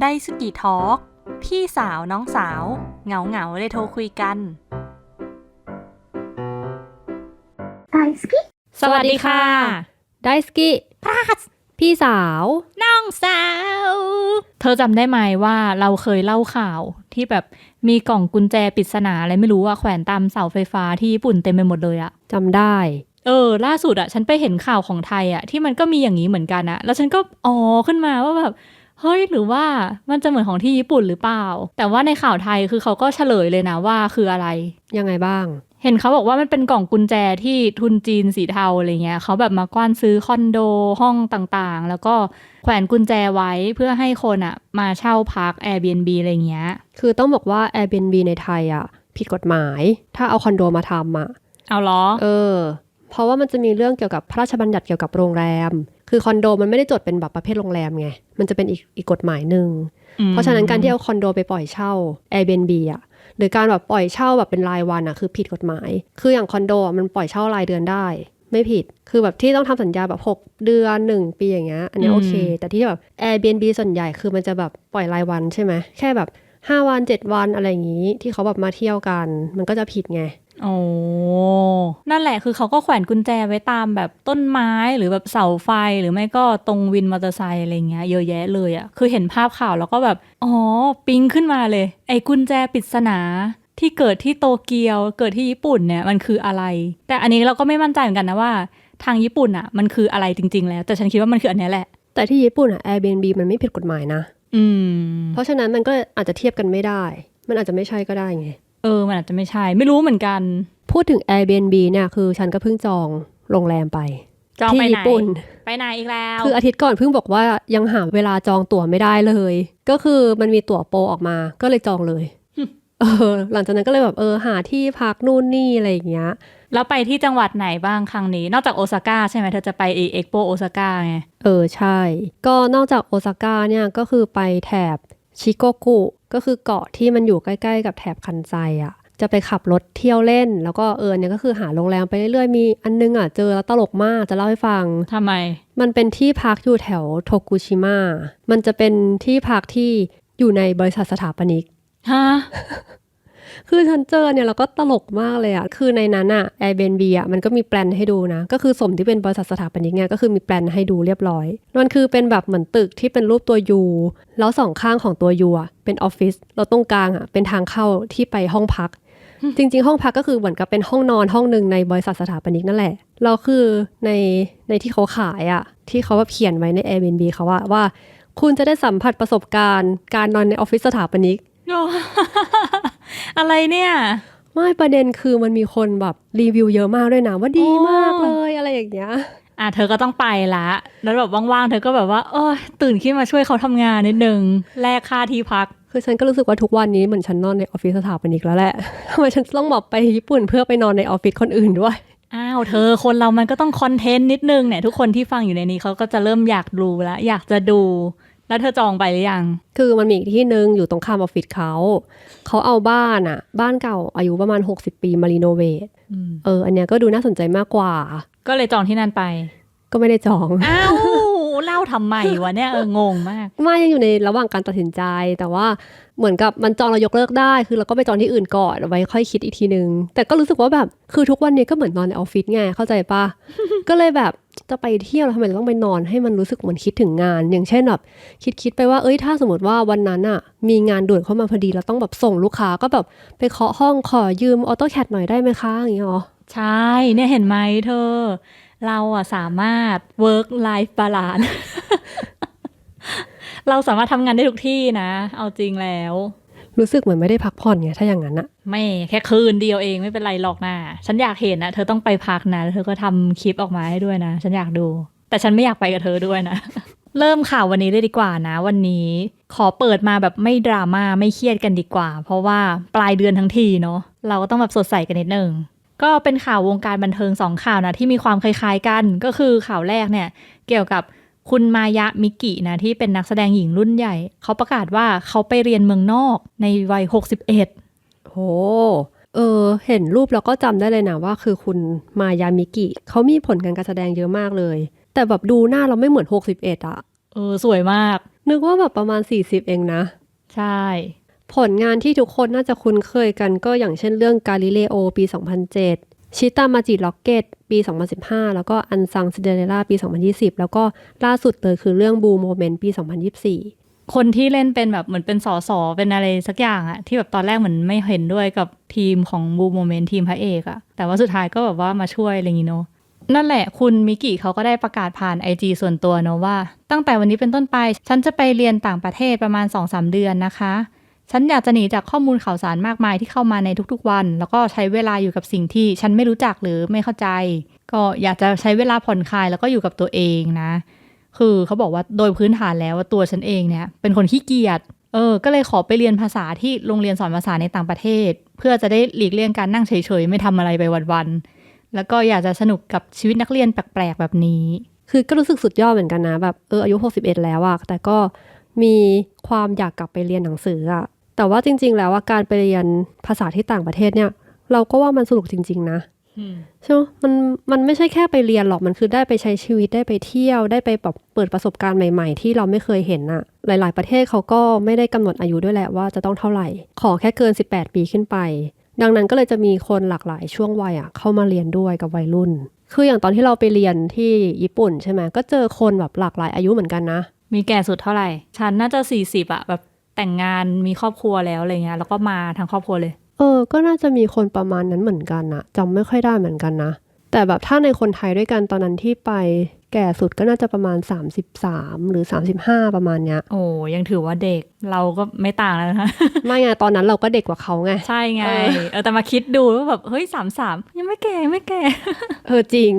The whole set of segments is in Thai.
ไดสุกิทอล์กพี่สาวน้องสาว เหงาเหงาเลยโทรคุยกัน ไดสกิสวัสดีค่ะ ไดสกิพาสพี่สาว น้องสาว เธอจำได้ไหมว่าเราเคยเล่าข่าวที่แบบมีกล่องกุญแจปริศนาอะไรไม่รู้อะแขวนตามเสาไฟฟ้าที่ญี่ปุ่นเต็มไปหมดเลยอะจำได้ เออ ล่าสุดอะฉันไปเห็นข่าวของไทยอะที่มันก็มีอย่างนี้เหมือนกันอะแล้วฉันก็อ๋อขึ้นมาว่าแบบ เฮ้ยหรือว่ามันจะเหมือนของที่ญี่ปุ่นหรือเปล่า แต่ว่าในข่าวไทยคือเขาก็เฉลยเลยนะว่าคืออะไร ยังไงบ้าง เห็นเขาบอกว่ามันเป็นกล่องกุญแจที่ทุนจีนสีเทาอะไรเงี้ยเขาแบบมากว้านซื้อคอนโดห้องต่างๆ แล้วก็แขวนกุญแจไว้เพื่อให้คนอะมาเช่าพัก Airbnb อะไรเงี้ย คือต้องบอกว่า Airbnb ในไทยอะผิดกฎหมาย ถ้าเอาคอนโดมาทำอะเอาล้อเออ เพราะว่ามันจะมีเรื่องเกี่ยวกับพระราชบัญญัติเกี่ยวกับโรงแรม คือคอนโดมันไม่ได้จดเป็นแบบประเภทโรงแรมไง มันจะเป็นอีกอีกกฎหมายหนึ่ง เพราะฉะนั้นการที่เอาคอนโดไปปล่อยเช่า Airbnb อะหรือการแบบปล่อยเช่าแบบเป็นรายวันอะคือผิดกฎหมาย คืออย่างคอนโดอะมันปล่อยเช่ารายเดือนได้ ไม่ผิด คือแบบที่ต้องทำสัญญาแบบ 6 เดือน 1 ปีอย่างเงี้ย อันเนี้ยโอเค แต่ที่แบบ Airbnb ส่วนใหญ่คือมันจะแบบปล่อยรายวันใช่ไหม แค่แบบ 5 วัน 7 วันอะไรอย่างงี้ ที่เขาแบบมาเที่ยวกัน มันก็จะผิดไง โอ้นั่นแหละคือเขาก็แขวนกุญแจไว้ตามแบบต้นไม้หรือแบบเสาไฟหรือไม่ก็ตรงวินมอเตอร์ไซค์อะไรเงี้ยเยอะแยะเลยอะคือเห็นภาพข่าวแล้วก็แบบอ๋อปิ๊งขึ้นมาเลย ไอ้กุญแจปริศนาที่เกิดที่โตเกียวเกิดที่ญี่ปุ่นเนี่ยมันคืออะไร แต่อันนี้เราก็ไม่มั่นใจเหมือนกันนะว่า ทางญี่ปุ่นอะมันคืออะไรจริง ๆ แล้ว แต่ฉันคิดว่ามันคืออันเนี้ยแหละ แต่ที่ญี่ปุ่นอะ Airbnb มันไม่ผิดกฎหมายนะ อืม เพราะฉะนั้นมันก็อาจจะเทียบกันไม่ได้ มันอาจจะไม่ใช่ก็ได้ไง เออ มันอาจจะไม่ใช่ ไม่รู้เหมือนกัน พูดถึง Airbnb เนี่ยคือฉันก็เพิ่งจองโรงแรมไปจองที่ไปไหนญี่ปุ่น ไปไหนอีกแล้ว คืออาทิตย์ก่อนเพิ่งบอกว่ายังหาเวลาจองตั๋วไม่ได้เลย ก็คือมันมีตั๋วโปรออกมาก็เลยจองเลยเออหลังจากนั้นก็เลยแบบเออหาที่พักนู่นนี่อะไรอย่างเงี้ย แล้วไปที่จังหวัดไหนบ้างครั้งนี้ นอกจากโอซาก้าใช่ไหมเธอจะไปเอ็กโปโอซาก้าไง เออใช่ ก็นอกจากโอซาก้าเนี่ยก็คือไปแถบ ชิโกกุก็คือเกาะที่มันอยู่ใกล้ๆ กับแถบคันไซอะจะไปขับรถเที่ยวเล่น แล้วก็เออเนี่ยก็คือหาโรงแรมไปเรื่อยๆ มีอันนึงอะเจอแล้วตลกมากจะเล่าให้ฟังทำไม มันเป็นที่พักอยู่แถวโทกุชิมะมันจะเป็นที่พักที่อยู่ในบริษัทสถาปนิกฮะ คือฉันเจอเนี่ยเราก็ตลกมากเลยอะคือในนั้นอะ Airbnb อะมันก็มีแปลนให้ดูนะ ก็คือสมที่เป็นบริษัทสถาปนิกเนี่ยก็คือมีแปลนให้ดูเรียบร้อย มันคือเป็นแบบเหมือนตึกที่เป็นรูปตัวยูแล้วสองข้างของตัวยูอะเป็นออฟฟิศแล้วตรงกลางอะเป็นทางเข้าที่ไปห้องพักจริงๆ ห้องพักก็คือเหมือนกับเป็นห้องนอนห้องหนึ่งในบริษัทสถาปนิกนั่นแหละ เราคือในในที่เขาขายอะที่เขาแบบเขียนไว้ใน Airbnb เขาว่าว่า คุณจะได้สัมผัสประสบการณ์ การนอนในออฟฟิศสถาปนิก อะไรเนี่ย ไม่ประเด็นคือมันมีคนแบบรีวิวเยอะมากด้วยนะว่าดีโอ้มากเลยอะไรอย่างเงี้ยอะเธอก็ต้องไปละ แล้วแบบว่างๆ เธอก็แบบว่าเออตื่นขึ้นมาช่วยเขาทำงานนิดนึงแลกค่าที่พัก คือฉันก็รู้สึกว่าทุกวันนี้เหมือนฉันนอนในออฟฟิศสถาปนิกแล้วแหละทำไมฉันต้องบอกไปญี่ปุ่นเพื่อไปนอนในออฟฟิศคนอื่นด้วยอ้าวเธอคนเรามันก็ต้องคอนเทนต์นิดนึงเนี่ยทุกคนที่ฟังอยู่ในนี้เขาก็จะเริ่มอยากดูแล้วอยากจะดู แล้วเธอจองไปหรือยัง คือมันมีอีกที่หนึ่งอยู่ตรงข้ามออฟฟิศเขา เขาเอาบ้านอะบ้านเก่าอายุประมาณ 60 ปีมารีโนเวทอืมเออ อันเนี้ยก็ดูน่าสนใจมากกว่า ก็เลยจองที่นั่นไป ก็ไม่ได้จอง อ้าว เล่าทำไมวะเนี่ยเอองงมากไม่ยังอยู่ในระหว่างการตัดสินใจ แต่ว่าเหมือนกับมันจองเรายกเลิกได้ คือเราก็ไปจองที่อื่นก่อนเอาไว้ค่อยคิดอีกทีนึง แต่ก็รู้สึกว่าแบบคือทุกวันนี้ก็เหมือนนอนในออฟฟิศไงเข้าใจปะก็เลยแบบจะไปเที่ยวแล้วทำไมเราต้องไปนอนให้มันรู้สึกเหมือนคิดถึงงาน อย่างเช่นแบบคิดคิดไปว่าเอ้ยถ้าสมมติว่าวันนั้นอะมีงานด่วนเข้ามาพอดีเราต้องแบบส่งลูกค้าก็แบบไปเคาะห้องขอยืมออโต้แคดหน่อยได้ไหมคะอย่างเงี้ยหรอใช่เนี่ยเห็นไหมเธอ เราอะสามารถ work life balance เราสามารถทำงานได้ทุกที่นะ เอาจริงแล้ว รู้สึกเหมือนไม่ได้พักผ่อนไงถ้าอย่างนั้นอะไม่แค่คืนเดียวเองไม่เป็นไรหรอกนะฉันอยากเห็นนะเธอต้องไปพักนะแล้วเธอก็ทำคลิปออกมาให้ด้วยนะ ฉันอยากดู แต่ฉันไม่อยากไปกับเธอด้วยนะเริ่มข่าววันนี้เลยดีกว่านะ วันนี้ขอเปิดมาแบบไม่ดราม่าไม่เครียดกันดีกว่า เพราะว่าปลายเดือนทั้งทีเนาะเราก็ต้องแบบสดใสกันนิดนึง ก็เป็นข่าววงการบันเทิงสองข่าวนะที่มีความคล้ายๆกันก็คือข่าวแรกเนี่ยเกี่ยวกับคุณมายะมิกินะที่เป็นนักแสดงหญิงรุ่นใหญ่ เขาประกาศว่าเขาไปเรียนเมืองนอกในวัย 61โหเออเห็นรูปแล้วก็จำได้เลยนะว่าคือคุณมายามิกิเขามีผลงานการแสดงเยอะมากเลย แต่แบบดูหน้าเราไม่เหมือน 61อะเออ สวยมาก นึกว่าแบบประมาณ 40 เองนะ ใช่ ผลงานที่ทุกคนน่าจะคุ้นเคยกันก็อย่างเช่นเรื่องกาลิเลโอปี 2007 ชิตามาจิล็อกเก็ตปี 2015 แล้วก็อันซังซิเดเรล่าปี 2020 แล้วก็ล่าสุดเลยคือเรื่องบูโมเมนต์ปี 2024 คนที่เล่นเป็นแบบเหมือนเป็นสอสอเป็นอะไรสักอย่างอะที่แบบตอนแรกเหมือนไม่เห็นด้วยกับทีมของบูโมเมนต์ทีมพระเอกอะแต่ว่าสุดท้ายก็แบบว่ามาช่วยอะไรอย่างงี้เนาะนั่นแหละคุณมิกิเขาก็ได้ประกาศผ่าน IG ส่วนตัวเนาะว่า ตั้งแต่วันนี้เป็นต้นไป ฉันจะไปเรียนต่างประเทศประมาณ 2-3 เดือนนะคะ ฉันอยากจะหนีจากข้อมูลข่าวสารมากมายที่เข้ามาในทุกๆวัน แล้วก็ใช้เวลาอยู่กับสิ่งที่ฉันไม่รู้จักหรือไม่เข้าใจ ก็อยากจะใช้เวลาผ่อนคลายแล้วก็อยู่กับตัวเองนะ คือเขาบอกว่าโดยพื้นฐานแล้วว่าตัวฉันเองเนี่ยเป็นคนขี้เกียจเออ ก็เลยขอไปเรียนภาษาที่โรงเรียนสอนภาษาในต่างประเทศ เพื่อจะได้หลีกเลี่ยงการนั่งเฉยๆ ไม่ทำอะไรไปวันๆ แล้วก็อยากจะสนุกกับชีวิตนักเรียนแปลกๆ แบบนี้ คือก็รู้สึกสุดยอดเหมือนกันนะ แบบเอออายุ 61 แล้วอะแต่ก็มีความอยากกลับไปเรียนหนังสืออะ แต่ว่าจริง ๆ แล้วว่าการไปเรียนภาษาที่ต่างประเทศเนี่ย เราก็ว่ามันสนุกจริง ๆ นะใช่ไหมมันมันไม่ใช่แค่ไปเรียนหรอกมันคือได้ไปใช้ชีวิตได้ไปเที่ยวได้ไปแบบเปิดประสบการณ์ใหม่ๆ ที่เราไม่เคยเห็นอะหลาย ๆ ประเทศเขาก็ไม่ได้กำหนดอายุด้วยแหละว่าจะต้องเท่าไหร่ ขอแค่เกิน 18 ปีขึ้นไป ดังนั้นก็เลยจะมีคนหลากหลายช่วงวัยอะเข้ามาเรียนด้วยกับวัยรุ่น คืออย่างตอนที่เราไปเรียนที่ญี่ปุ่นใช่ไหมก็เจอคนแบบหลากหลายอายุเหมือนกันนะ มีแก่สุดเท่าไหร่ ฉันน่าจะสี่สิบอะแบบ แต่งงานมีครอบครัวแล้วอะไรเงี้ยแล้วก็มาทั้งครอบครัวเลย เออ ก็น่าจะมีคนประมาณนั้นเหมือนกันนะจำไม่ค่อยได้เหมือนกันนะ แต่แบบถ้าในคนไทยด้วยกันตอนนั้นที่ไปแก่สุดก็น่าจะประมาณ 33 หรือ 35 ประมาณเนี้ย โอ้ยังถือว่าเด็กเราก็ไม่ต่างแล้วนะคะไม่ไงตอนนั้นเราก็เด็กกว่าเขาไง ใช่ไง เออเออแต่มาคิดดูว่าแบบ เฮ้ยสามสามยังไม่แก่ยังไม่แก่ เออจริง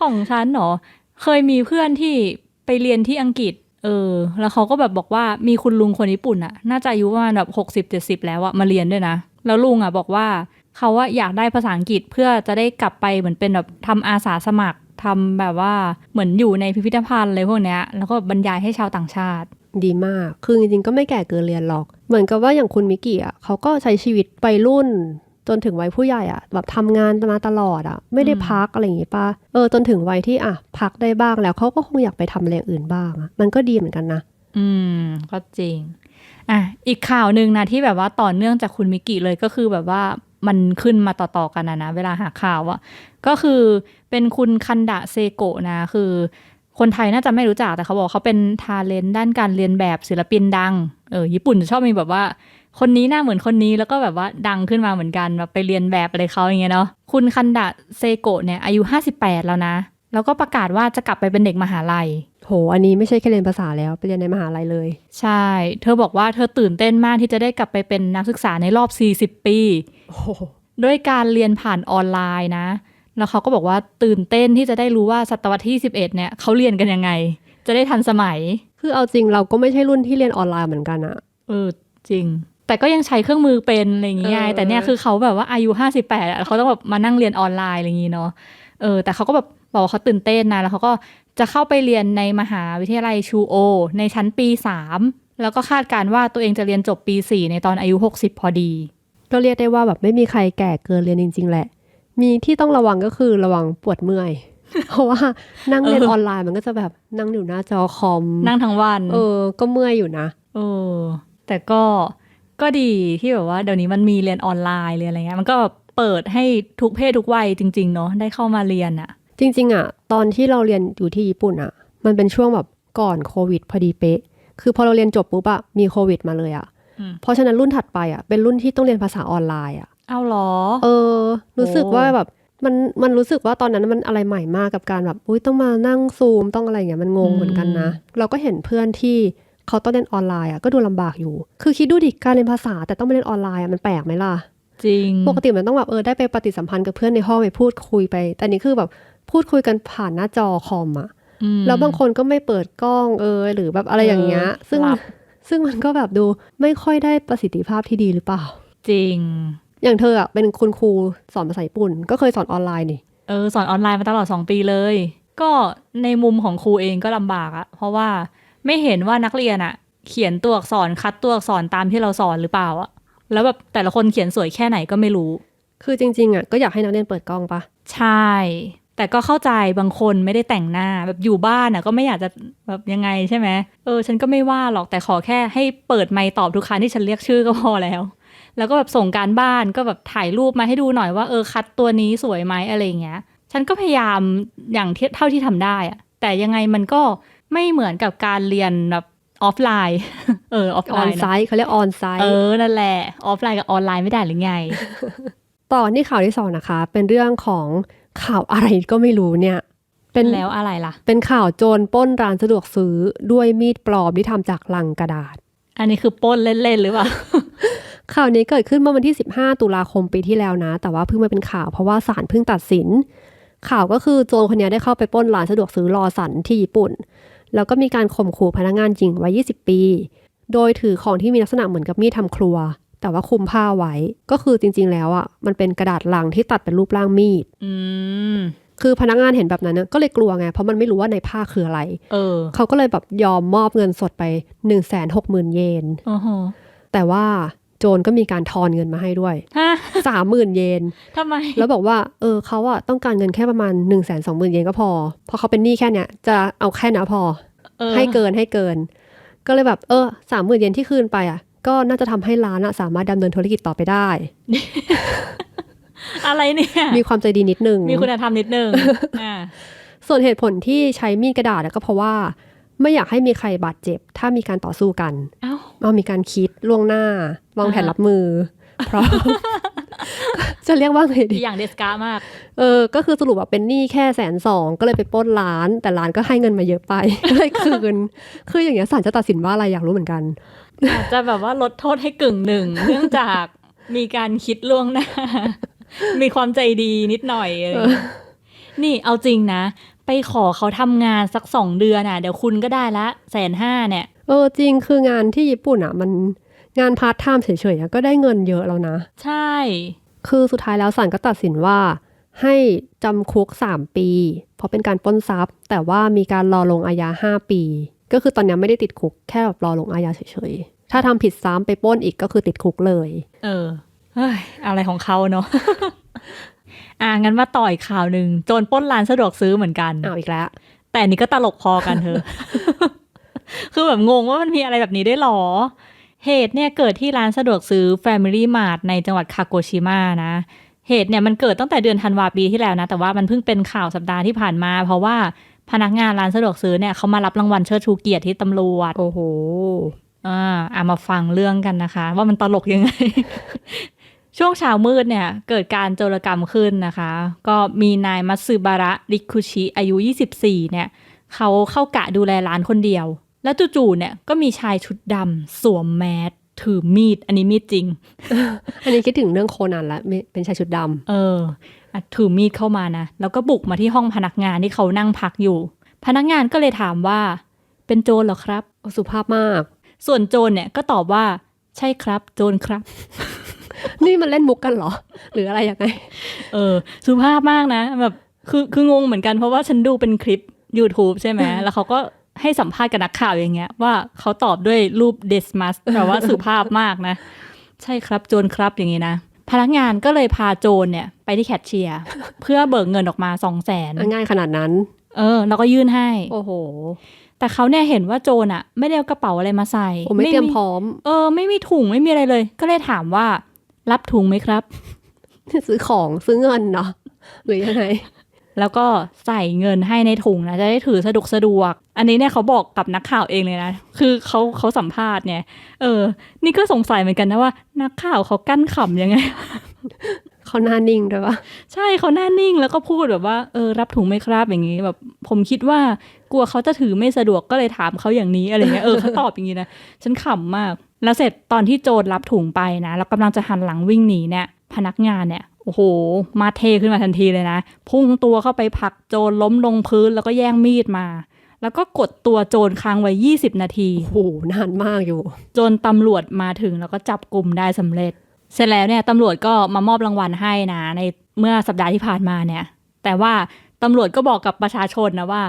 ของฉันเนาะเคยมีเพื่อนที่ไปเรียนที่อังกฤษ เออ แล้วเขาก็แบบบอกว่ามีคุณลุงคนญี่ปุ่นอะน่าจะอายุประมาณแบบหกสิบเจ็ดสิบแล้วอะมาเรียนด้วยนะ แล้วลุงอะบอกว่าเขาว่าอยากได้ภาษาอังกฤษเพื่อจะได้กลับไปเหมือนเป็นแบบทำอาสาสมัครทำแบบว่าเหมือนอยู่ในพิพิธภัณฑ์อะไรพวกเนี้ย แล้วก็บรรยายให้ชาวต่างชาติ ดีมาก คือจริงๆก็ไม่แก่เกินเรียนหรอก เหมือนกับว่าอย่างคุณมิกกี้อะเขาก็ใช้ชีวิตไปรุ่น จนถึงวัยผู้ใหญ่อะแบบทำงานมาตลอดอะไม่ได้อืมพักอะไรอย่างงี้ป่ะเออจนถึงวัยที่อะพักได้บ้างแล้วเขาก็คงอยากไปทำอะไรอย่างอื่นบ้างอะมันก็ดีเหมือนกันนะ อืม ก็จริงอะอีกข่าวหนึ่งนะที่แบบว่าต่อเนื่องจากคุณมิกิเลยก็คือแบบว่ามันขึ้นมาต่อๆกันนะนะ เวลาหาข่าวอะก็คือเป็นคุณคันดะเซโกะนะ คือ คนไทยน่าจะไม่รู้จักแต่เขาบอกเขาเป็นทาเลนต์ด้านการเรียนแบบศิลปินดังเออญี่ปุ่นจะชอบมีแบบว่า คนนี้หน้าเหมือนคนนี้แล้วก็แบบว่าดังขึ้นมาเหมือนกันแบบไปเรียนแบบอะไรเขาอย่างเงี้ยเนาะคุณคันดะเซโกะเนี่ยอายุ 58 แล้วนะ แล้วก็ประกาศว่าจะกลับไปเป็นเด็กมหาลัย โห อันนี้ไม่ใช่แค่เรียนภาษาแล้วไปเรียนในมหาลัยเลย ใช่ เธอบอกว่าเธอตื่นเต้นมากที่จะได้กลับไปเป็นนักศึกษาในรอบ 40 ปีโอ้โหด้วยการเรียนผ่านออนไลน์นะ แล้วเขาก็บอกว่าตื่นเต้นที่จะได้รู้ว่าศตวรรษที่ 11 เนี่ยเขาเรียนกันยังไง จะได้ทันสมัย คือเอาจริงเราก็ไม่ใช่รุ่นที่เรียนออนไลน์เหมือนกันอะเออจริง แต่ก็ยังใช้เครื่องมือเป็นอะไรอย่างเงี้ยเออแต่เนี่ยคือเขาแบบว่าอายุ58อะเขาต้องแบบมานั่งเรียนออนไลน์อะไรอย่างงี้เนาะเออแต่เขาก็แบบบอกว่าเขาตื่นเต้นนะแล้วเขาก็จะเข้าไปเรียนในมหาวิทยาลัยชูโอ ในชั้นปี3แล้วก็คาดการณ์ว่าตัวเองจะเรียนจบปี4ในตอนอายุ60พอดี ก็เรียกได้ว่าแบบไม่มีใครแก่เกินเรียนจริง ๆ แหละ มีที่ต้องระวังก็คือระวังปวดเมื่อยเพราะว่านั่งเรียนเออออนไลน์มันก็จะแบบนั่งอยู่หน้าจอคอมนั่งทั้งวัน เออ ก็เมื่อยอยู่นะเออแต่ก็ ก็ดีที่แบบว่าเดี๋ยวนี้มันมีเรียนออนไลน์เรียนอะไรเงี้ยมันก็เปิดให้ทุกเพศทุกวัยจริง ๆ เนาะได้เข้ามาเรียนอะจริง ๆอะตอนที่เราเรียนอยู่ที่ญี่ปุ่นอะมันเป็นช่วงแบบก่อนโควิดพอดีเป๊ะ คือพอเราเรียนจบปุ๊บอะมีโควิดมาเลยอะอืมเพราะฉะนั้นรุ่นถัดไปอะเป็นรุ่นที่ต้องเรียนภาษาออนไลน์อะเอาเหรอ เออ รู้สึกโอ้ว่าแบบมันมันรู้สึกว่าตอนนั้นมันอะไรใหม่มากกับการแบบอุ้ยต้องมานั่งซูมต้องอะไรอย่างเงี้ยมันงงเหมือนกันนะ เราก็เห็นเพื่อนที่ เขาต้องเรียนออนไลน์อะก็ดูลำบากอยู่ คือคิดดูดิการเรียนภาษาแต่ต้องมาเรียนออนไลน์อะมันแปลกไหมล่ะ จริง ปกติมันต้องแบบเออได้ไปปฏิสัมพันธ์กับเพื่อนในห้องไปพูดคุยไป แต่นี่คือแบบพูดคุยกันผ่านหน้าจอคอมอะอืมแล้วบางคนก็ไม่เปิดกล้องเออหรือแบบอะไรอย่างเงี้ยเออซึ่งหลับซึ่งมันก็แบบดูไม่ค่อยได้ประสิทธิภาพที่ดีหรือเปล่า จริง อย่างเธออะเป็นคุณครูสอนภาษาญี่ปุ่น ก็เคยสอนออนไลน์นี่เออสอนออนไลน์มาตลอด 2 ปีเลย ก็ในมุมของครูเองก็ลำบากอะเพราะว่า ไม่เห็นว่านักเรียนอะเขียนตัวอักษรคัดตัวอักษรตามที่เราสอนหรือเปล่าอะแล้วแบบแต่ละคนเขียนสวยแค่ไหนก็ไม่รู้ คือจริง ๆอะก็อยากให้นักเรียนเปิดกล้องปะใช่ แต่ก็เข้าใจบางคนไม่ได้แต่งหน้าแบบอยู่บ้านอะก็ไม่อยากจะแบบยังไงใช่ไหมเออฉันก็ไม่ว่าหรอกแต่ขอแค่ให้เปิดไมค์ตอบทุกครั้งที่ฉันเรียกชื่อก็พอแล้ว แล้วก็แบบส่งการบ้านก็แบบถ่ายรูปมาให้ดูหน่อยว่าเออคัดตัวนี้สวยไหมอะไรอย่างเงี้ย ฉันก็พยายามอย่างที่เท่าที่ทำได้อะแต่ยังไงมันก็ ไม่เหมือนกับการเรียนแบบออฟไลน์ เออออฟอไลอนน์ไซเนอะต์เขาเรียกออนไซเอต์อนั่นแหละ ออฟไลน์กับออนไลน์ไม่ได้หรือไง ต่อที่ข่าวที่สองนะคะ เป็นเรื่องของข่าวอะไรก็ไม่รู้เนี่ย เป็นแล้วอะไรล่ะ เป็นข่าวโจรปล้นร้านสะดวกซื้อด้วยมีดปลอมที่ทำจากลังกระดาษ อันนี้คือปล้นเล่นๆหรือเปล่าข่าวนี้เกิดขึ้นเมื่อวันที่ 15 ตุลาคมปีที่แล้วนะ แต่ว่าเพิ่งมาเป็นข่าวเพราะว่าศาลเพิ่งตัดสิน ข่าวก็คือโจรคนนี้ได้เข้าไปปล้นร้านสะดวกซื้อรอสันที่ญี่ปุ่น แล้วก็มีการข่มขู่พนักงานจริงไว้20 ปี โดยถือของที่มีลักษณะเหมือนกับมีดทำครัว แต่ว่าคลุมผ้าไว้ ก็คือจริง ๆ แล้วอะ มันเป็นกระดาษลังที่ตัดเป็นรูปร่างมีด อืมคือพนักงานเห็นแบบนั้นนะก็เลยกลัวไง เพราะมันไม่รู้ว่าในผ้าคืออะไร เออ เขาก็เลยแบบยอมมอบเงินสดไป 1 6 0 0 0 0 เยนโอ้โหแต่ว่า โจรก็มีการทอนเงินมาให้ด้วยฮะสามหมื่นเยนทำไม แล้วบอกว่า เออเขาอะต้องการเงินแค่ประมาณ1นึ่งแสนสองหมื่นเยนก็พอ เพราะเขาเป็นหนี้แค่เนี้ยจะเอาแค่นี้พอเออให้เกินให้เกิน ก็เลยแบบ เออสามหมื่นเยนที่คืนไปอะก็น่าจะทำให้ร้านอะสามารถดำเนินธุรกิจต่อไปได้ อะไรเนี่ย มีความใจดีนิดนึง มีคุณธรรมนิดนึงอ่าส่วนเหตุผลที่ใช้มีดกระดาษอะก็เพราะว่า ไม่อยากให้มีใครบาดเจ็บ ถ้ามีการต่อสู้กันเอ้าเอามีการคิดล่วงหน้าวางแผนอ่าฮะรับมือ เพราะ จะเรียกว่าไงดีอย่างเดสกามาก เออ ก็คือสรุปว่าเป็นหนี้แค่แสนสองก็เลยไปปล้นร้าน แต่ร้านก็ให้เงินมาเยอะไปก็เลยคืน คืออย่างเงี้ยศาลจะตัดสินว่าอะไรอยากรู้เหมือนกันอาจจะแบบว่าลดโทษให้กึ่งหนึ่งเนื่องจากมีการคิดล่วงหน้า มีความใจดีนิดหน่อยอะไรอย่างเงี้ยนี่เอาจริงนะไป ขอเขาทำงานสักสองเดือนอะ เดี๋ยวคุณก็ได้ละแสนห้าเนี่ย เออจริงคืองานที่ญี่ปุ่นอะ มันงานพาร์ทไทม์เฉยๆอะก็ได้เงินเยอะแล้วนะ ใช่ คือสุดท้ายแล้วศาลก็ตัดสินว่า ให้จำคุก 3 ปี เพราะเป็นการปล้นทรัพย์ แต่ว่ามีการรอลงอาญา5 ปี ก็คือตอนเนี้ยไม่ได้ติดคุกแค่แบบรอลงอาญาเฉยๆ ถ้าทำผิดซ้ำไปปล้นอีกก็คือติดคุกเลย เออเฮ้ยอะไรของเขาเนาะ อ่างั้นมาต่ออีกข่าวหนึ่งโจรปล้นร้านสะดวกซื้อเหมือนกันเอาอีกแล้ว แต่อันนี้ก็ตลกพอกันเธอ คือแบบงงว่ามันมีอะไรแบบนี้ได้วยเหรอ เหตุเนี่ยเกิดที่ร้านสะดวกซื้อ Family Mart ในจังหวัดคาโกชิมะนะเหตุเนี่ยมันเกิดตั้งแต่เดือนธันวาปีที่แล้วนะ แต่ว่ามันเพิ่งเป็นข่าวสัปดาห์ที่ผ่านมา เพราะว่าพนักงานร้านสะดวกซื้อเนี่ยเขามารับรางวัลเชิดชูเกียรติที่ตำรวจ โอ้โหอ่าอามาฟังเรื่องกันนะคะ ว่ามันตลกยังไง ช่วงเช้ามืดเนี่ยเกิดการโจรกรรมขึ้นนะคะ ก็มีนายมัตสึบาระริคุชิอายุ 24 เนี่ยเขาเข้ากะดูแลร้านคนเดียว แล้วจู่ๆเนี่ยก็มีชายชุดดำสวมแมสถือมีด อันนี้มีดจริง อันนี้คิดถึงเรื่องโคนันละมีเป็นชายชุดดำเอออะถือมีดเข้ามานะ แล้วก็บุกมาที่ห้องพนักงานที่เขานั่งพักอยู่ พนักงานก็เลยถามว่า เป็นโจรเหรอครับ สุภาพมาก ส่วนโจรเนี่ยก็ตอบว่า ใช่ครับ โจรครับ นี่มันเล่นมุกกันเหรอ หรืออะไรยังไง เออ สุภาพมากนะแบบคือคืองงเหมือนกันเพราะว่าฉันดูเป็นคลิป YouTube ใช่ไหมแล้วเขาก็ให้สัมภาษณ์กับนักข่าวอย่างเงี้ย ว่าเขาตอบด้วยรูปเดสมัสแปลว่าสุภาพมากนะ ใช่ครับโจรครับอย่างงี้นะ พนักงานก็เลยพาโจรเนี่ย ไปที่แคชเชียร์เพื่อเบิกเงินออกมาสองแสนง่ายขนาดนั้น เออ แล้วก็ยื่นให้ โอ้โห แต่เขาเนี่ยเห็นว่าโจรอะไม่ได้เอากระเป๋าอะไรมาใส่ผมไม่เตรียมพร้อม เออ ไม่มีถุงไม่มีอะไรเลย ก็เลยถามว่า รับถุงไหมครับ ซื้อของซื้อเงินเนาะหรือยังไงแล้วก็ใส่เงินให้ในถุงนะ จะได้ถือสะดวกสะดวก อันนี้เนี่ยเขาบอกกับนักข่าวเองเลยนะ คือเขาเขาสัมภาษณ์เนี่ย เออ นี่ก็สงสัยเหมือนกันนะว่า นักข่าวเขากั้นขำยังไง เขาหน้านิ่งด้วยปะใช่เขาหน้านิ่งแล้วก็พูดแบบว่า เออ รับถุงไหมครับอย่างนี้แบบ ผมคิดว่ากลัวเขาจะถือไม่สะดวกก็เลยถามเขาอย่างนี้อะไรเงี้ย เออเขาตอบอย่างนี้นะ ฉันขำมาก แล้วเสร็จตอนที่โจรรับถุงไปนะแล้วกำลังจะหันหลังวิ่งหนีเนี่ย พนักงานเนี่ยโอ้โห มาเทขึ้นมาทันทีเลยนะ พุ่งตัวเข้าไปผลักโจรล้มลงพื้นแล้วก็แย่งมีดมา แล้วก็กดตัวโจรค้างไว้ 20 นาที โอ้โห นานมากอยู่ จนตำรวจมาถึงแล้วก็จับกลุ่มได้สำเร็จ เสร็จแล้วเนี่ยตำรวจก็มามอบรางวัลให้นะ ในเมื่อสัปดาห์ที่ผ่านมาเนี่ย แต่ว่าตำรวจก็บอกกับประชาชนนะว่า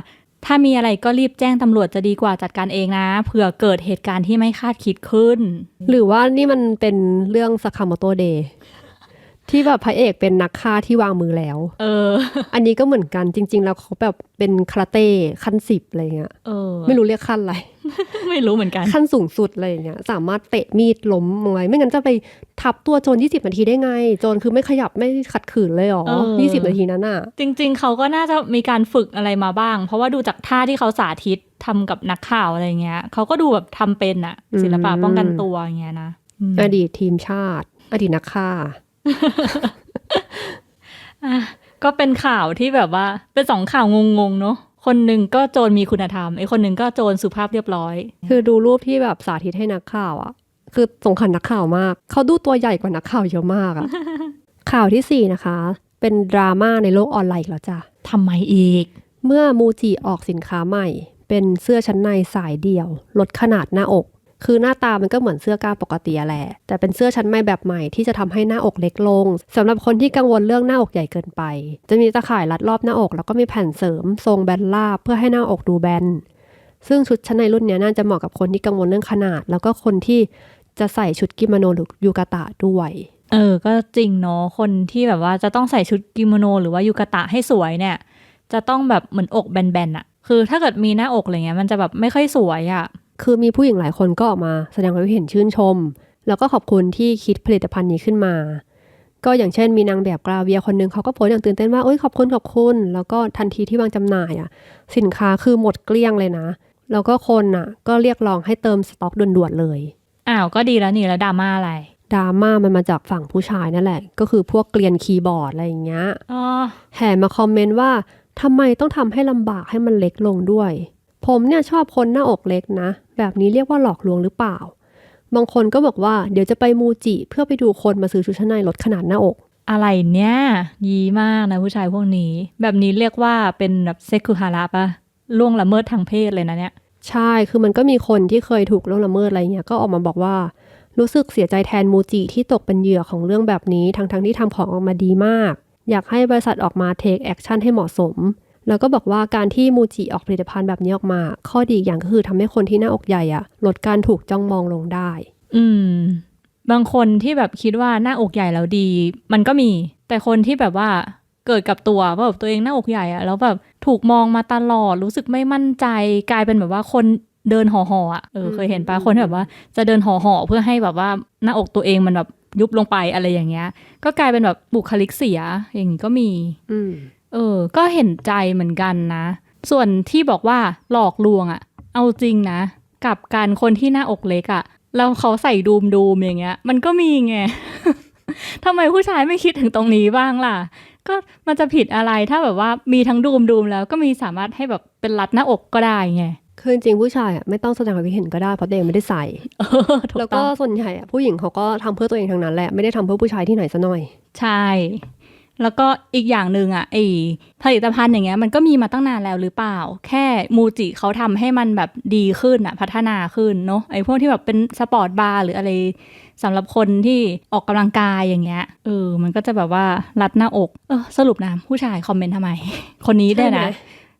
ถ้ามีอะไรก็รีบแจ้งตำรวจจะดีกว่าจัดการเองนะ เผื่อเกิดเหตุการณ์ที่ไม่คาดคิดขึ้น หรือว่านี่มันเป็นเรื่องสคาโมโตเดย์ ที่แบบพระเอกเป็นนักฆ่าที่วางมือแล้ว เออ อันนี้ก็เหมือนกันจริง ๆ แล้วเขาแบบเป็นคาราเต้ขั้นสิบอะไรเงี้ยเออ ไม่รู้เรียกขั้นอะไร ไม่รู้เหมือนกัน ขั้นสูงสุดอะไรอย่างเงี้ย สามารถเตะมีดล้มลงไปไม่งั้นจะไปทับตัวโจร20นาทีได้ไง โจรคือไม่ขยับไม่ขัดขืนเลยหรอเออ20นาทีนั้นอะ จริง ๆ เขาก็น่าจะมีการฝึกอะไรมาบ้าง เพราะว่าดูจากท่าที่เขาสาธิตทำกับนักข่าวอะไรเงี้ยเขาก็ดูแบบทำเป็นอะอืมศิลปะป้องกันตัวอย่างเงี้ยนะอืมอดีตทีมชาติ อดีตนักฆ่าอะ ก็เป็นข่าวที่แบบว่า เป็นสองข่าวงงๆเนาะคนหนึ่งก็โจรมีคุณธรรมไอ้คนหนึ่งก็โจรสุภาพเรียบร้อย คือดูรูปที่แบบสาธิตให้นักข่าวอะคือสงขารนักข่าวมาก เขาดูตัวใหญ่กว่านักข่าวเยอะมากอะข่าวที่สี่นะคะ เป็นดราม่าในโลกออนไลน์อีกแล้วจ้ะทำไมอีก เมื่อมูจิออกสินค้าใหม่ เป็นเสื้อชั้นในสายเดี่ยว ลดขนาดหน้าอก คือหน้าตามันก็เหมือนเสื้อกล้ามปกติแหละแต่เป็นเสื้อชั้นในแบบใหม่ที่จะทำให้หน้าอกเล็กลงสำหรับคนที่กังวลเรื่องหน้าอกใหญ่เกินไป จะมีตะข่ายรัดรอบหน้าอก แล้วก็มีแผ่นเสริม ทรงแบนราบเพื่อให้หน้าอกดูแบนซึ่งชุดชั้นในรุ่นนี้น่าจะเหมาะกับคนที่กังวลเรื่องขนาด แล้วก็คนที่จะใส่ชุดกิโมโนหรือยูกาตะด้วยเออ ก็จริงเนาะ คนที่แบบว่าจะต้องใส่ชุดกิโมโน หรือว่ายูกาตะให้สวยเนี่ย จะต้องแบบเหมือนอกแบนๆอะคือถ้าเกิดมีหน้าอกอะไรเงี้ยมันจะแบบไม่ค่อยสวยอะ คือมีผู้หญิงหลายคนก็ออกมาแสดงความคิดเห็นชื่นชม แล้วก็ขอบคุณที่คิดผลิตภัณฑ์นี้ขึ้นมา ก็อย่างเช่นมีนางแบบกราเวียคนหนึงเขาก็โพสต์อย่างตื่นเต้นว่าเอ้ยขอบคุณขอบคุณ แล้วก็ทันทีที่วางจำหน่ายอะ สินค้าคือหมดเกลี้ยงเลยนะ แล้วก็คนอะ ก็เรียกร้องให้เติมสต็อกด่วนๆเลยอ้าวก็ดีแล้วนี่แล้วดราม่าอะไรดราม่ามันมาจากฝั่งผู้ชายนั่นแหละ ก็คือพวกเกลียนคีย์บอร์ดอะไรอย่างเงี้ยอ๋อแห่มาคอมเมนต์ว่าทำไมต้องทำให้ลำบากให้มันเล็กลงด้วย ผมเนี่ยชอบคนหน้าอกเล็กนะ แบบนี้เรียกว่าหลอกลวงหรือเปล่า บางคนก็บอกว่าเดี๋ยวจะไปมูจิเพื่อไปดูคนมาซื้อชุดชั้นในลดขนาดหน้าอก อะไรเนี่ย ยีมากนะผู้ชายพวกนี้ แบบนี้เรียกว่าเป็นแบบเซคุฮาระปะล่วงละเมิดทางเพศเลยนะเนี่ย ใช่ คือมันก็มีคนที่เคยถูกล่วงละเมิดอะไรเงี้ย ก็ออกมาบอกว่า รู้สึกเสียใจแทนมูจิที่ตกเป็นเหยื่อของเรื่องแบบนี้ ทั้งๆที่ทำของออกมาดีมาก อยากให้บริษัทออกมาเทคแอคชั่นให้เหมาะสม แล้วก็บอกว่าการที่มูจิออกผลิตภัณฑ์แบบนี้ออกมา ข้อดีอีกอย่างก็คือทำให้คนที่หน้าอกใหญ่อะลดการถูกจ้องมองลงได้ อืม บางคนที่แบบคิดว่าหน้าอกใหญ่แล้วดี มันก็มี แต่คนที่แบบว่าเกิดกับตัวว่าแบบตัวเองหน้าอกใหญ่อะแล้วแบบถูกมองมาตลอดรู้สึกไม่มั่นใจกลายเป็นแบบว่าคนเดินห่อห่อๆอะเออเคยเห็นปะอืมคนที่แบบว่าจะเดินห่อห่อๆเพื่อให้แบบว่าหน้าอกตัวเองมันแบบยุบลงไปอะไรอย่างเงี้ย ก็กลายเป็นแบบบุคลิกเสียอย่างนี้ก็มี อืม เออ ก็เห็นใจเหมือนกันนะ ส่วนที่บอกว่าหลอกลวงอะเอาจริงนะ กับการคนที่หน้าอกเล็กอะแล้วเขาใส่ดูมดูมอย่างเงี้ย มันก็มีไงทำไมผู้ชายไม่คิดถึงตรงนี้บ้างล่ะ ก็มันจะผิดอะไรถ้าแบบว่ามีทั้งดูมดูมแล้วก็มีสามารถให้แบบเป็นรัดหน้าอกก็ได้ไงคือจริงๆผู้ชายอะไม่ต้องแสดงความคิดเห็นก็ได้เพราะตัวเองไม่ได้ใส่เออถูแล้วกต้ก็องส่วนใหญ่อะผู้หญิงเขาก็ทำเพื่อตัวเองทั้งนั้นแหละไม่ได้ทำเพื่อผู้ชายที่ไหนซะหน่อย ใช่ แล้วก็อีกอย่างหนึ่งอะไอผลิตภัณฑ์อย่างเงี้ยมันก็มีมาตั้งนานแล้วหรือเปล่า แค่มูจิเขาทำให้มันแบบดีขึ้นอะพัฒนาขึ้นเนาะไอพวกที่แบบเป็นสปอร์ตบาร์หรืออะไรสำหรับคนที่ออกกำลังกายอย่างเงี้ยเออมันก็จะแบบว่ารัดหน้าอกเออสรุปนะผู้ชายคอมเมนต์ทำไม คนนี้ได้ใช่นะไหม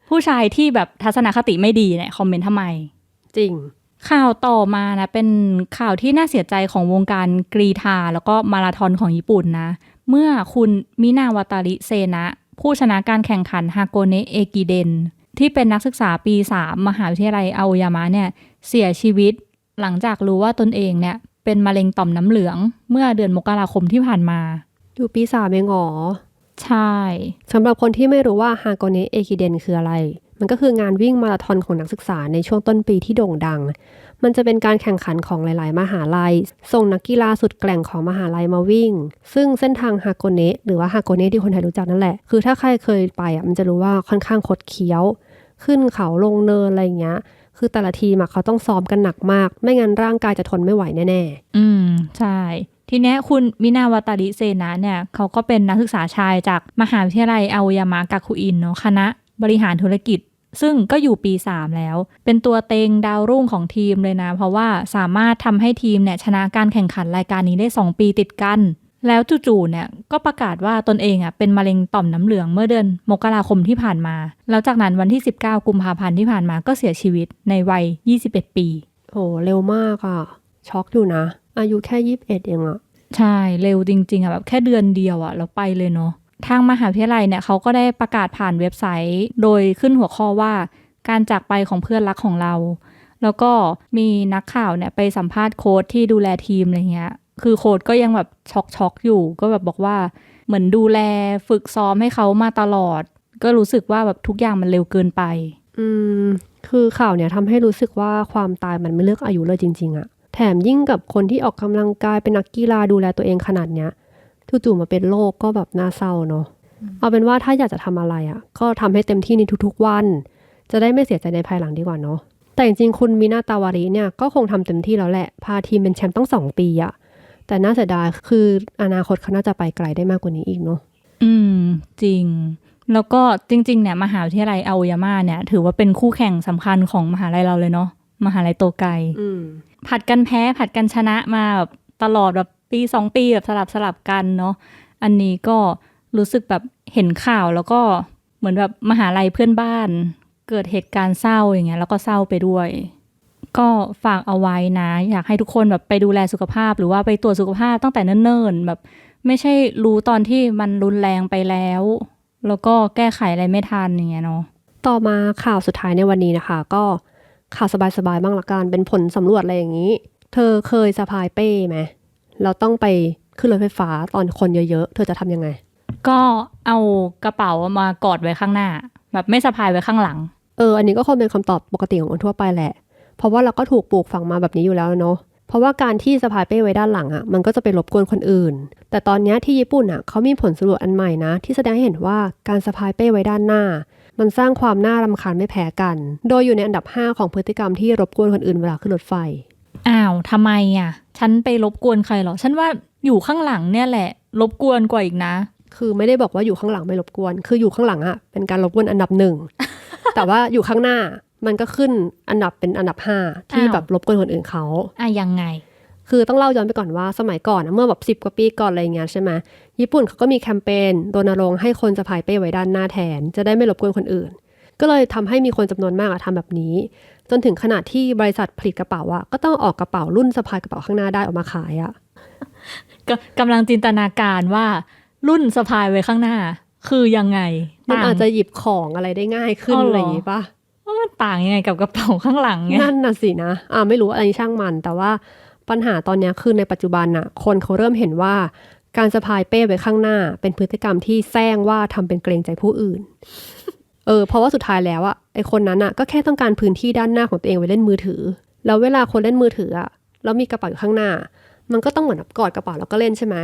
ผู้ชายที่แบบทัศนคติไม่ดีเนี่ยคอมเมนต์ทำไม จริงข่าวต่อมานะ เป็นข่าวที่น่าเสียใจของวงการกรีธาแล้วก็มาราธอนของญี่ปุ่นนะ เมื่อคุณมินาวาตาริเซนะ ผู้ชนะการแข่งขันฮาโกเนะเอกิเดนที่เป็นนักศึกษาปี 3 มหาวิทยาลัยอาโอยามะเนี่ยเสียชีวิตหลังจากรู้ว่าตนเองเนี่ยเป็นมะเร็งต่อมน้ำเหลือง เมื่อเดือนมกราคมที่ผ่านมา อยู่ปีสามเองเหรอ ใช่สำหรับคนที่ไม่รู้ว่าฮาโกเนะเอกิเดนคืออะไร มันก็คืองานวิ่งมาราธอนของนักศึกษาในช่วงต้นปีที่โด่งดัง มันจะเป็นการแข่งขันของหลาย ๆ มหาลัย ส่งนักกีฬาสุดแกร่งของมหาลัยมาวิ่ง ซึ่งเส้นทางฮาโกเนะหรือว่าฮาโกเนะที่คนไทยรู้จักนั่นแหละ คือถ้าใครเคยไปอะมันจะรู้ว่าค่อนข้างคดเคี้ยว ขึ้นเขาลงเนินอะไรอย่างเงี้ย คือแต่ละทีมเขาต้องซ้อมกันหนักมาก ไม่งั้นร่างกายจะทนไม่ไหวแน่อืมใช่ทีเนี้ยคุณมินาวาตาริเซนะเนี่ยเขาก็เป็นนักศึกษาชายจากมหาวิทยาลัยอาโอยามะกาคุอินเนาะคณะบริหารธุรกิจ ซึ่งก็อยู่ปี 3 แล้ว เป็นตัวเต็งดาวรุ่งของทีมเลยนะ เพราะว่าสามารถทำให้ทีมเนี่ยชนะการแข่งขันรายการนี้ได้ 2 ปีติดกัน แล้วจู่ๆเนี่ยก็ประกาศว่าตนเองอะเป็นมะเร็งต่อมน้ำเหลืองเมื่อเดือนมกราคมที่ผ่านมา แล้วจากนั้นวันที่ 19 กุมภาพันธ์ที่ผ่านมาก็เสียชีวิตในวัย 21 ปีๆโหเร็วมากอะช็อกอยู่นะ อายุแค่ยี่สิบเอ็ดเองอะใช่เร็วจริงๆอะแบบแค่เดือนเดียวอะเราไปเลยเนาะ ทางมหาวิทยาลัยเนี่ยเขาก็ได้ประกาศผ่านเว็บไซต์ โดยขึ้นหัวข้อว่าการจากไปของเพื่อนรักของเรา แล้วก็มีนักข่าวเนี่ยไปสัมภาษณ์โค้ชที่ดูแลทีมอะไรเงี้ย คือโค้ชก็ยังแบบช็อกช็อกๆอยู่ ก็แบบบอกว่าเหมือนดูแลฝึกซ้อมให้เขามาตลอด ก็รู้สึกว่าแบบทุกอย่างมันเร็วเกินไป อืม คือข่าวเนี่ยทำให้รู้สึกว่าความตายมันไม่เลือกอายุเลยจริง ๆอะแถมยิ่งกับคนที่ออกกำลังกายเป็นนักกีฬาดูแลตัวเองขนาดเนี้ย จู่ๆมาเป็นโรคก็แบบน่าเศร้าเนาะเอาเป็นว่าถ้าอยากจะทำอะไรอะก็ทำให้เต็มที่ในทุกๆวัน จะได้ไม่เสียใจในภายหลังดีกว่าเนาะแต่จริงๆคุณมินาตาวาริเนี่ยก็คงทำเต็มที่แล้วแหละ พาทีมเป็นแชมป์ต้องสองปีอะแต่น่าเสียดายคืออนาคตเขาน่าจะไปไกลได้มากกว่านี้อีกเนาะอืม จริง แล้วก็จริง ๆ เนี่ยมหาวิทยาลัยอาโอยาม่าเนี่ย ถือว่าเป็นคู่แข่งสำคัญของมหาลัยเราเลยเนาะมหาลัยโตไกอืมผัดกันแพ้ผัดกันชนะมาแบบตลอดแบบ ปีสองปีแบบสลับสลับกันเนาะอันนี้ก็รู้สึกแบบเห็นข่าวแล้วก็เหมือนแบบมหาลัยเพื่อนบ้าน เกิดเหตุการณ์เศร้าอย่างเงี้ยแล้วก็เศร้าไปด้วย ก็ฝากเอาไว้นะ อยากให้ทุกคนแบบไปดูแลสุขภาพ หรือว่าไปตรวจสุขภาพตั้งแต่เนิ่นๆแบบไม่ใช่รู้ตอนที่มันรุนแรงไปแล้ว แล้วก็แก้ไขอะไรไม่ทันอย่างเงี้ยเนาะต่อมาข่าวสุดท้ายในวันนี้นะคะ ก็ข่าวสบายๆบ้างละกันเป็นผลสำรวจอะไรอย่างนี้ เธอเคยสะพายเป้ไหม เราต้องไปขึ้นรถไฟฟ้าตอนคนเยอะๆ เธอจะทำยังไง ก็เอากระเป๋ามากอดไว้ข้างหน้า แบบไม่สะพายไว้ข้างหลัง เออ อันนี้ก็คงเป็นคำตอบปกติของคนทั่วไปแหละ เพราะว่าเราก็ถูกปลูกฝังมาแบบนี้อยู่แล้วเนาะ เพราะว่าการที่สะพายเป้ไว้ด้านหลังอะ่ะ มันก็จะไปรบกวนคนอื่น แต่ตอนเนี้ยที่ญี่ปุ่นอะ่ะเขามีผลสำรวจอันใหม่นะ ที่แสดงให้เห็นว่าการสะพายเป้ไว้ด้านหน้า มันสร้างความน่ารำคาญไม่แพ้กัน โดยอยู่ในอันดับ 5 ของพฤติกรรมที่รบกวนคนอื่นเวลาขึ้นรถไฟ อ้าวทำไมอะ ฉันไปรบกวนใครเหรอ ฉันว่าอยู่ข้างหลังเนี่ยแหละ รบกวนกว่าอีกนะ คือไม่ได้บอกว่าอยู่ข้างหลังไม่รบกวน คืออยู่ข้างหลังอะเป็นการรบกวนอันดับหนึ่ง แต่ว่าอยู่ข้างหน้ามันก็ขึ้นอันดับเป็นอันดับห้าที่อ้าวแบบรบกวนคนอื่นเขาอะยังไง คือต้องเล่าย้อนไปก่อนว่าสมัยก่อนนะเมื่อแบบสิบ10กว่าปีก่อนอะไรเงี้ยใช่ไหมญี่ปุ่นเขาก็มีแคมเปญรณรงค์ให้คนสะพายเป้ไว้ด้านหน้าแทน จะได้ไม่รบกวนคนอื่น ก็เลยทำให้มีคนจำนวนมากอะทำแบบนี้ จนถึงขนาดที่บริษัทผลิตกระเป๋าอะก็ต้องออกกระเป๋ารุ่นสะพายกระเป๋าข้างหน้าได้ออกมาขายอะกกำลังจินตนาการว่ารุ่นสะพายไว้ข้างหน้า คือยังไง มันต่งอาจจะหยิบของอะไรได้ง่ายขึ้นอ๋อเหรอออะไรอย่างงี้ปะว่ามันต่างยังไงกับกระเป๋าข้างหลังไงนั่นน่ะสินะอ่าไม่รู้อะไรช่างมัน แต่ว่าปัญหาตอนเนี้ยคือในปัจจุบันน่ะ คนเขาเริ่มเห็นว่าการสะพายเป้ไว้ข้างหน้า เป็นพฤติกรรมที่แซงว่าทำเป็นเกรงใจผู้อื่น เออเพราะว่าสุดท้ายแล้วอะไอคนนั้นอะก็แค่ต้องการพื้นที่ด้านหน้าของตัวเองไว้เล่นมือถือ แล้วเวลาคนเล่นมือถืออะแล้วมีกระเป๋าอยู่ข้างหน้า มันก็ต้องเหมือนแบบกอดกระเป๋าแล้วก็เล่นใช่ไหม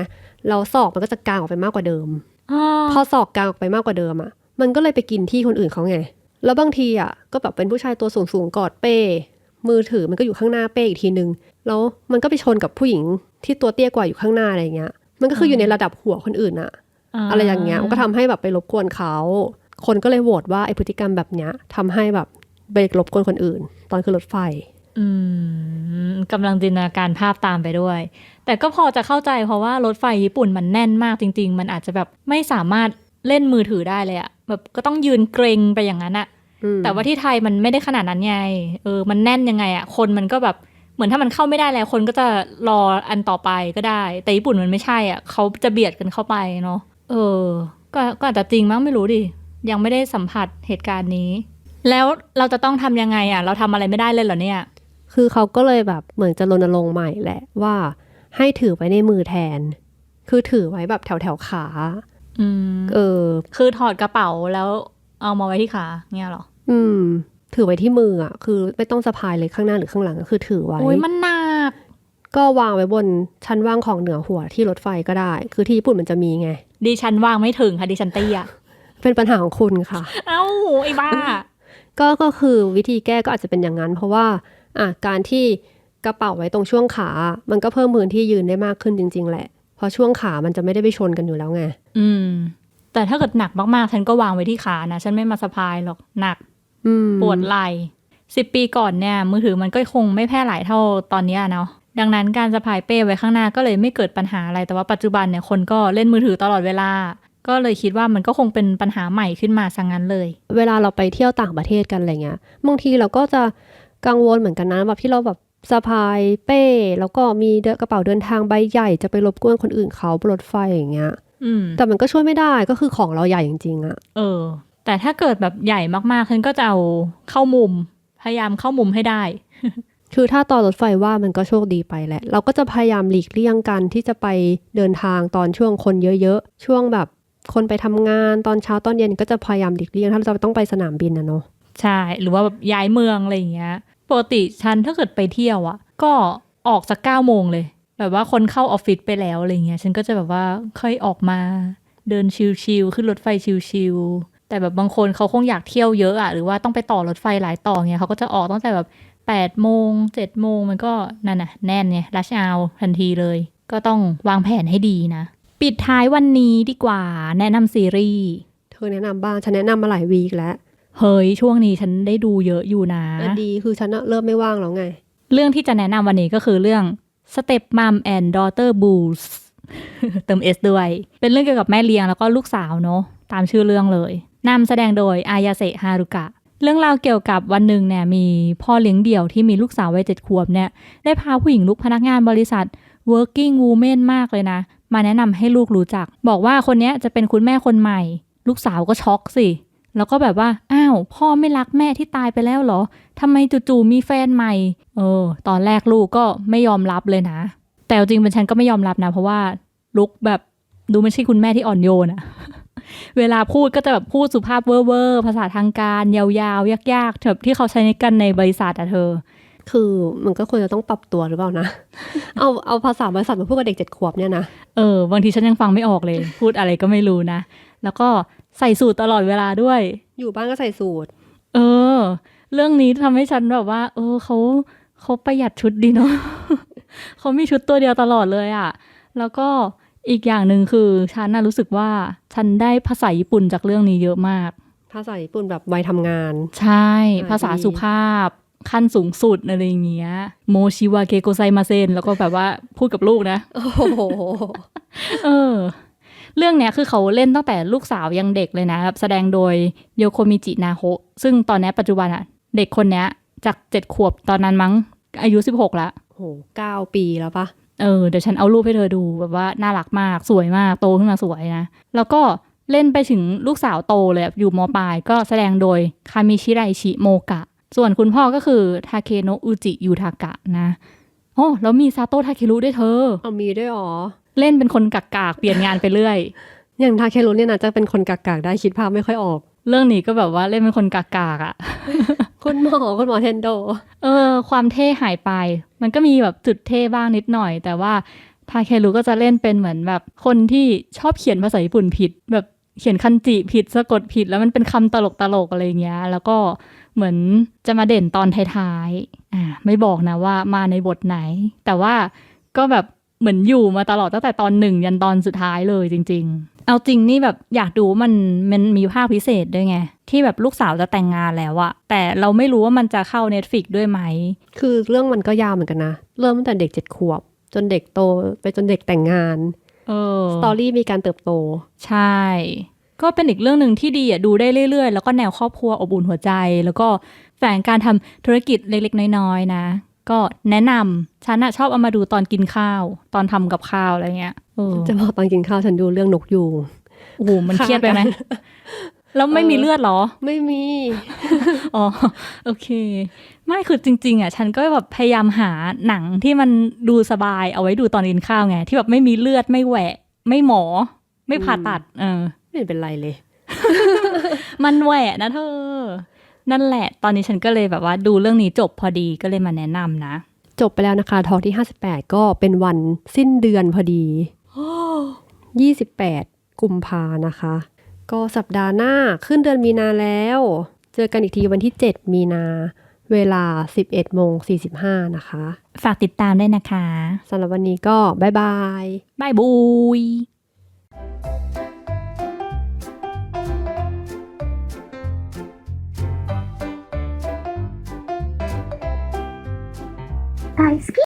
แล้วศอกมันก็จะกางออกไปมากกว่าเดิมอ๋อพอศอกกลางออกไปมากกว่าเดิมอะมันก็เลยไปกินที่คนอื่นเขาไง แล้วบางทีอะก็แบบเป็นผู้ชายตัวสูงสูงๆกอดเป้ มือถือมันก็อยู่ข้างหน้าเป้อีกทีนึง แล้วมันก็ไปชนกับผู้หญิงที่ตัวเตี้ยกว่าอยู่ข้างหน้าอะไรเงี้ย มันก็คืออยู่ในระดับหัวคนอื่นอะอะไรอย่างเงี้ย มันก็ทำให้แบบไปรบกวนเขา คนก็เลยโหวตว่าไอพฤติกรรมแบบเนี้ยทำให้แบบไปรบกวนคนอื่น ตอนขึ้นรถไฟอืมกำลังจินตนาการภาพตามไปด้วย แต่ก็พอจะเข้าใจเพราะว่ารถไฟญี่ปุ่นมันแน่นมากจริง ๆ มันอาจจะแบบไม่สามารถเล่นมือถือได้เลยอะแบบก็ต้องยืนเกรงไปอย่างนั้นอะอืมแต่ว่าที่ไทยมันไม่ได้ขนาดนั้นไง เออ มันแน่นยังไงอะคนมันก็แบบเหมือนถ้ามันเข้าไม่ได้แล้ว คนก็จะรออันต่อไปก็ได้ แต่ญี่ปุ่นมันไม่ใช่อะเขาจะเบียดกันเข้าไปเนาะ เออ ก็ก็อาจจะจริงมั้งไม่รู้ดิ ยังไม่ได้สัมผัสเหตุการณ์นี้ แล้วเราจะต้องทำยังไงอะเราทำอะไรไม่ได้เลยเหรอเนี่ย คือเขาก็เลยแบบเหมือนจะรณรงค์ใหม่แหละว่า ให้ถือไว้ในมือแทน คือถือไว้แบบแถวแถวๆขา อืม เออ คือถอดกระเป๋าแล้วเอามาไว้ที่ขาเนี่ยเหรอ อืม ถือไว้ที่มืออะ คือไม่ต้องสะพายเลยข้างหน้าหรือข้างหลังก็คือถือไว้โอ้ยมันหนัก ก็วางไว้บนชั้นว่างของเหนือหัวที่รถไฟก็ได้ คือที่ญี่ปุ่นมันจะมีไง ดิฉันวางไม่ถึงค่ะดิฉันเตี้ย เป็นปัญหาของคุณค่ะ เอ้าไอ้บ้า ก็ก็คือวิธีแก้ก็อาจจะเป็นอย่างนั้น เพราะว่าอะการที่กระเป๋าไว้ตรงช่วงขา มันก็เพิ่มพื้นที่ยืนได้มากขึ้นจริง ๆ แหละ เพราะช่วงขามันจะไม่ได้ไปชนกันอยู่แล้วไง อืม แต่ถ้าเกิดหนักมากๆ ฉันก็วางไว้ที่ขานะ ฉันไม่มาสะพายหรอก หนักอืมปวดไหล่สิบปีก่อนเนี่ย มือถือมันก็คงไม่แพร่หลายเท่าตอนเนี้ยเนาะ ดังนั้นการสะพายเป้ไว้ข้างหน้าก็เลยไม่เกิดปัญหาอะไร แต่ว่าปัจจุบันเนี่ยคนก็เล่นมือถือตลอดเวลา ก็เลยคิดว่ามันก็คงเป็นปัญหาใหม่ขึ้นมาซะงั้นเลย เวลาเราไปเที่ยวต่างประเทศกันอะไรเงี้ยบางทีเราก็จะกังวลเหมือนกันนะแบบที่เราแบบสะพายเป้ แล้วก็มีเดกระเป๋าเดินทางใบใหญ่จะไปรบกวนคนอื่นเขาบนรถไฟอย่างเงี้ยอืมแต่มันก็ช่วยไม่ได้ก็คือของเราใหญ่จริงๆอะเออ แต่ถ้าเกิดแบบใหญ่มากๆฉันก็จะเอาเข้ามุม พยายามเข้ามุมให้ได้ คือถ้าตอนรถไฟว่ามันก็โชคดีไปแหละ เราก็จะพยายามหลีกเลี่ยงกันที่จะไปเดินทางตอนช่วงคนเยอะๆ ช่วงแบบ คนไปทำงานตอนเช้าตอนเย็นก็จะพยายามหลีกเลี่ยงถ้าเราจะต้องไปสนามบินนะเนาะใช่ หรือว่าแบบย้ายเมืองอะไรอย่างเงี้ยปกติฉันถ้าเกิดไปเที่ยวอะ่ะก็ออกสักเก้าโมงเลย แบบว่าคนเข้าออฟฟิศไปแล้วอะไรเงี้ยฉันก็จะแบบว่าค่อยออกมาเดินชิลๆขึ้นรถไฟชิลๆแต่แบบบางคนเขาคงอยากเที่ยวเยอะอะ่ะหรือว่าต้องไปต่อรถไฟหลายต่อเงี้ยเขาก็จะออกตั้งแต่แบบแปดโมงเจ็ดโมงมันก็นั่นน่ะแน่นไงรัชเอาทันทีเลย ก็ต้องวางแผนให้ดีนะ ปิดท้ายวันนี้ดีกว่า แนะนำซีรีส์ เธอแนะนำบ้าง ฉันแนะนำมาหลายวีคแล้ว เฮ้ย ช่วงนี้ฉันได้ดูเยอะอยู่นะอันดีคือฉันอะเริ่มไม่ว่างแล้วไง เรื่องที่จะแนะนำวันนี้ก็คือเรื่อง Step Mom and Daughter Blues เติม S ด้วย เป็นเรื่องเกี่ยวกับแม่เลี้ยงแล้วก็ลูกสาวเนาะตามชื่อเรื่องเลยนำแสดงโดยอายาเซฮารุกะเรื่องราวเกี่ยวกับวันหนึ่งเนี่ยมีพ่อเลี้ยงเดี่ยวที่มีลูกสาววัยเจ็ดขวบเนี่ยได้พาผู้หญิงลูกพนักงานบริษัท working woman มากเลยนะ มาแนะนำให้ลูกรู้จัก บอกว่าคนนี้จะเป็นคุณแม่คนใหม่ ลูกสาวก็ช็อกสิ แล้วก็แบบว่า อ้าว พ่อไม่รักแม่ที่ตายไปแล้วเหรอทำไมจู่ๆมีแฟนใหม่ เออ ตอนแรกลูกก็ไม่ยอมรับเลยนะ แต่จริงเป็นฉันก็ไม่ยอมรับนะ เพราะว่าลุกแบบดูไม่ใช่คุณแม่ที่อ่อนโยนอะเวลาพูดก็จะแบบพูดสุภาพเวอร์เวอร์ภาษาทางการยาวๆ ยากๆแบบที่เขาใช้กันในบริษัทอะเธอ คือมันก็ควรจะต้องปรับตัวหรือเปล่านะ เอาเอาภาษาบริษัทมาพูดกับเด็กเจ็ดขวบเนี่ยนะ เออบางทีฉันยังฟังไม่ออกเลย พูดอะไรก็ไม่รู้นะ แล้วก็ใส่สูตรตลอดเวลาด้วย อยู่บ้านก็ใส่สูตร เออ เรื่องนี้ทำให้ฉันแบบว่า เออเขาเขาประหยัดชุดดีเนาะเขามีชุดตัวเดียวตลอดเลยอะ่ะ แล้วก็อีกอย่างหนึ่งคือฉันน่ะรู้สึกว่าฉันได้ภาษาญี่ปุ่นจากเรื่องนี้เยอะมาก ภาษาญี่ปุ่นแบบวัยทำงาน ใช่อ่าภาษาดีสุภาพ ขั้นสูงสุดอะไรอย่างเงี้ย โมชิวาเกโกไซมาเซน แล้วก็แบบว่าพูดกับลูกนะ โอ้โห เออ เรื่องเนี้ยคือเขาเล่นตั้งแต่ลูกสาวยังเด็กเลยนะครับ แสดงโดยโยโคมิจินาโฮะซึ่งตอนเนี้ยปัจจุบันอะเด็กคนเนี้ย จากเจ็ดขวบตอนนั้นมั้ง อายุสิบหกละโหเก้าปีแล้วปะเออ เดี๋ยวฉันเอารูปให้เธอดูแบบว่าน่ารักมากสวยมากโตขึ้นมาสวยนะ แล้วก็เล่นไปถึงลูกสาวโตเลยอะอยู่มปลายก็แสดงโดยคามิชิไรชิโมกะ ส่วนคุณพ่อก็คือทาเคโนะอุจิยูทากะนะโอ้แล้วมีซาโตะทาเครุด้วยเธอเอามีด้วยเหรอเล่นเป็นคนกักกากๆเปลี่ยนงานไปเรื่อย อย่างทาเคโรุเนี่ยนะจะเป็นคนกากๆได้คิดภาพไม่ค่อยออก เรื่องนี้ก็แบบว่าเล่นเป็นคนกากากๆอะ่ะคุณหมอคุณหมอเทนโด เออ ความเท่หายไป มันก็มีแบบจุดเท่บ้างนิดหน่อย แต่ว่าทาเครุก็จะเล่นเป็นเหมือนแบบคนที่ชอบเขียนภาษาญี่ปุ่นผิดแบบ เขียนคันจิผิดสะกดผิด แล้วมันเป็นคำตลกตลกๆอะไรเงี้ย แล้วก็เหมือนจะมาเด่นตอนท้ายๆอ่าไม่บอกนะว่ามาในบทไหน แต่ว่าก็แบบเหมือนอยู่มาตลอดตั้งแต่ตอนหนึ่งยันตอนสุดท้ายเลยจริง ๆ เอาจริงนี่แบบอยากดูว่ามันมันมีภาคพิเศษด้วยไง ที่แบบลูกสาวจะแต่งงานแล้วอะแต่เราไม่รู้ว่ามันจะเข้า Netflix ด้วยไหม คือเรื่องมันก็ยาวเหมือนกันนะ เริ่มตั้งแต่เด็กเจ็ดขวบ จนเด็กโตไปจนเด็กแต่งงานเออ สตอรี่มีการเติบโต ใช่ ก็เป็นอีกเรื่องหนึ่งที่ดีอะดูได้เรื่อยๆ แล้วก็แนวครอบครัวอบอุ่นหัวใจ แล้วก็แฝงการทำธุรกิจเล็กๆ น้อยๆนะ ก็แนะนำฉันอะชอบเอามาดูตอนกินข้าว ตอนทำกับข้าวอะไรเงี้ยเออจะบอกตอนกินข้าวฉันดูเรื่องนกยูงโอ้โหมันเครียดไปไหมฆ่ากัน แล้วไม่มีเลือดเหรอ ไม่มี อ๋อ โอเค ไม่คือจริง ๆ อะ ฉันก็แบบพยายามหาหนังที่มันดูสบายเอาไว้ดูตอนกินข้าวไง ที่แบบไม่มีเลือดไม่แหวะ ไม่หมอ ไม่ผ่าตัด เออ ไม่เห็นเป็นไรเลย มันแหวะนะเธอ นั่นแหละ ตอนนี้ฉันก็เลยแบบว่าดูเรื่องนี้จบพอดีก็เลยมาแนะนำนะ จบไปแล้วนะคะทอที่58ก็เป็นวันสิ้นเดือนพอดี28กุมภานะคะ ก็สัปดาห์หน้าขึ้นเดือนมีนาแล้ว เจอกันอีกทีวันที่ 7 มีนา เวลา 11โมง45 นะคะ ฝากติดตามด้วยนะคะ สำหรับวันนี้ก็บ๊ายบาย บายบุย 大好き